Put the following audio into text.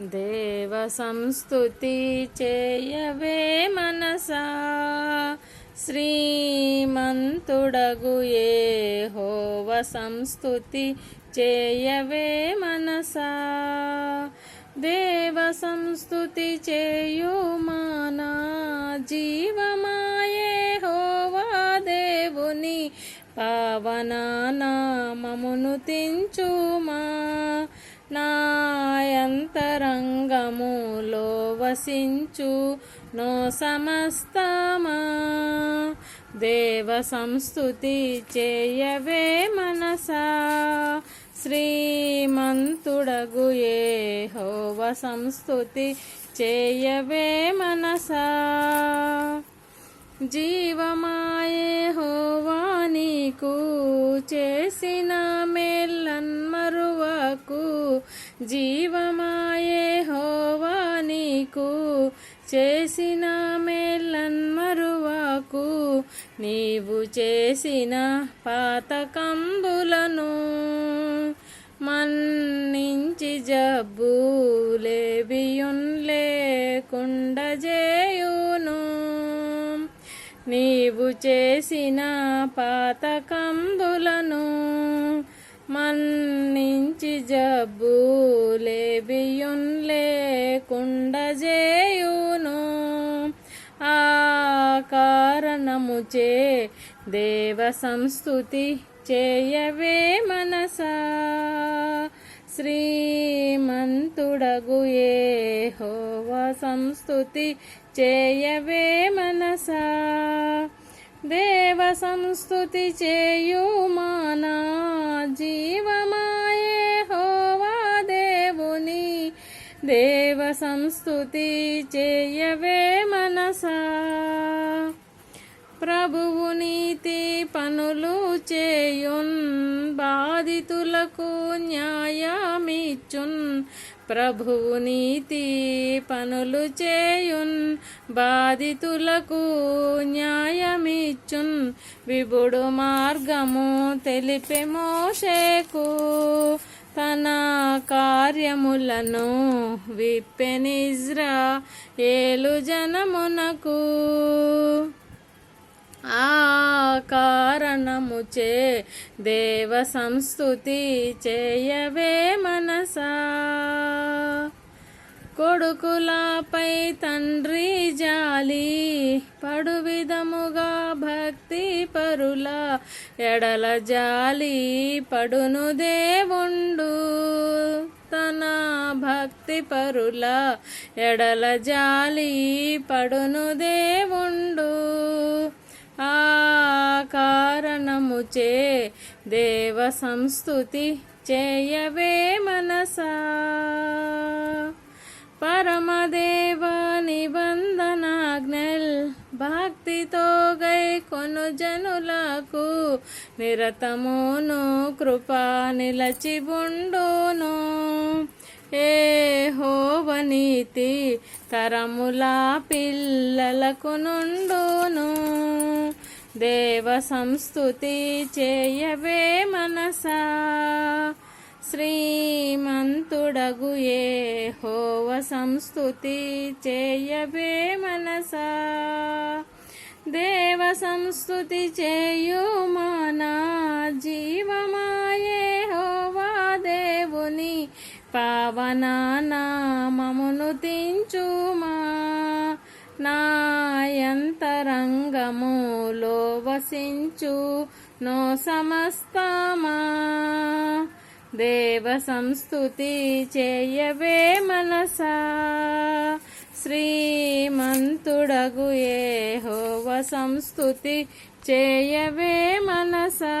దేవ సంస్థుతి చేయవే మనసా. శ్రీమంతుడగు ఏ హోవ సంస్థుతి చేయవే మనసా. దేవ సంస్థుతి చేయు మానా జీవమాయే హోవా దేవుని. పావన నామమును తించుమా. నాయంతరంగములో వసించు నో సమస్తమా. దేవ సంస్థుతి చేయవే మనసా. శ్రీమంతుడగు ఏ హోవ సంస్థుతి చేయవే మనసా. జీవమాయే హోవా నీకు చేసిన జీవమాయే హోవా నీకు. చేసిన మేల్లన్మరువకు నీవు చేసిన పాతకంబులను మన్నించి జబ్బులేబియున్ లేకుండజేయును నీవు చేసిన పాతకంబులను మన్నించి జబ్బులేబియున్ లేకుండజేయును ఆ కారణముచే దేవ సంస్థుతి చేయవే మనసా. శ్రీమంతుడగు ఏ హోవ సంస్థుతి చేయవే మనసా. దేవ సంస్థుతి చేయు మానా జీవమాయే హోవా దేవుని. దేవ సంస్థుతి చేయవే మనసా. ప్రభువు నీతి పనులు చేయున్ బాధితులకు న్యాయమిచ్చున్ ప్రభువు నీతి పనులు చేయున్ బాధితులకు న్యాయమిచ్చున్ విభుడు మార్గము తెలిపే మోషేకు తన కార్యములను విప్పెనిజ్రా ఏలు జనమునకు ఆ కారణముచే దేవ సంస్థుతి చేయవే మనసా. కొడుకులపై తండ్రి జాలి పడు విధముగా భక్తి పరుల ఎడల జాలి పడును దేవుండు. తన భక్తి పరుల ఎడల జాలి పడును దేవుండు. ఆ కారణముచే దేవ సంస్థుతి చేయవే మనసా. పరమదేవ నిబంధనాజ్ఞల్ భక్తితో గై కొను జనులకు నిరతమును కృపా నిలచిబుండును ఏ హోవనీతి తరములా పిల్లలకు నుండును. దేవ సంస్థుతి చేయవే మనసా. శ్రీమంతుడగు ఏ హోవ సంస్థుతి చేయవే మనసా. దేవ సంస్థుతి చేయు మానా జీవమాయే హోవా దేవుని పావన నామమును తించుమా. నాయంతరంగములో వసించు. నో సమస్తమా. దేవ సంస్థుతి చేయవే మనసా. శ్రీమంతుడగు ఏ హోవ సంస్థుతి చేయవే మనసా.